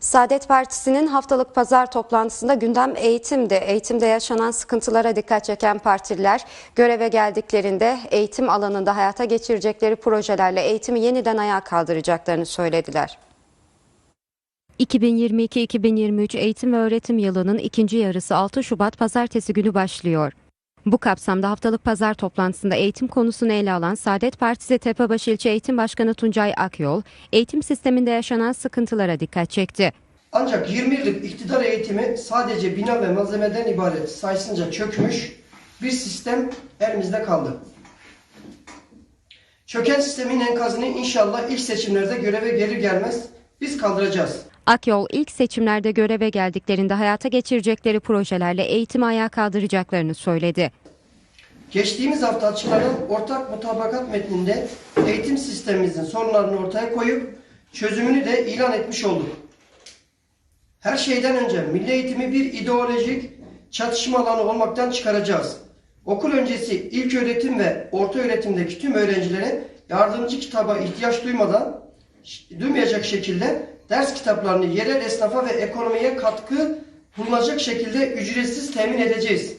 Saadet Partisi'nin haftalık pazar toplantısında gündem eğitimdi. Eğitimde yaşanan sıkıntılara dikkat çeken partililer göreve geldiklerinde eğitim alanında hayata geçirecekleri projelerle eğitimi yeniden ayağa kaldıracaklarını söylediler. 2022-2023 eğitim ve öğretim yılının ikinci yarısı 6 Şubat pazartesi günü başlıyor. Bu kapsamda haftalık pazar toplantısında eğitim konusunu ele alan Saadet Partisi Tepebaşı İlçe Eğitim Başkanı Tuncay Akyol, eğitim sisteminde yaşanan sıkıntılara dikkat çekti. Ancak 20 yıllık iktidar eğitimi sadece bina ve malzemeden ibaret sayısınca çökmüş bir sistem elimizde kaldı. Çöken sistemin enkazını inşallah ilk seçimlerde göreve gelir gelmez biz kaldıracağız. Akyol ilk seçimlerde göreve geldiklerinde hayata geçirecekleri projelerle eğitimi ayağa kaldıracaklarını söyledi. Geçtiğimiz hafta açıklanan ortak mutabakat metninde eğitim sistemimizin sorunlarını ortaya koyup çözümünü de ilan etmiş olduk. Her şeyden önce milli eğitimi bir ideolojik çatışma alanı olmaktan çıkaracağız. Okul öncesi ilk öğretim ve orta öğretimdeki tüm öğrencilere yardımcı kitaba ihtiyaç duymadan duymayacak şekilde ders kitaplarını yerel esnafa ve ekonomiye katkı bulunacak şekilde ücretsiz temin edeceğiz.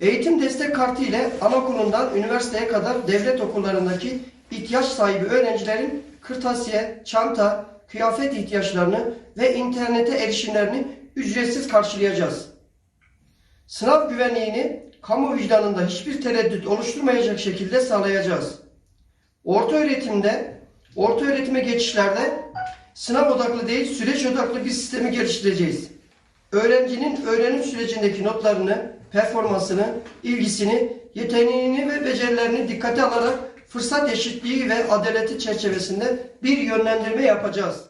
Eğitim destek kartı ile anaokulundan üniversiteye kadar devlet okullarındaki ihtiyaç sahibi öğrencilerin kırtasiye, çanta, kıyafet ihtiyaçlarını ve internete erişimlerini ücretsiz karşılayacağız. Sınav güvenliğini kamu vicdanında hiçbir tereddüt oluşturmayacak şekilde sağlayacağız. Orta öğretimde, orta öğretime geçişlerde sınav odaklı değil süreç odaklı bir sistemi geliştireceğiz. Öğrencinin öğrenim sürecindeki notlarını, performansını, ilgisini, yeteneğini ve becerilerini dikkate alarak fırsat eşitliği ve adaleti çerçevesinde bir yönlendirme yapacağız.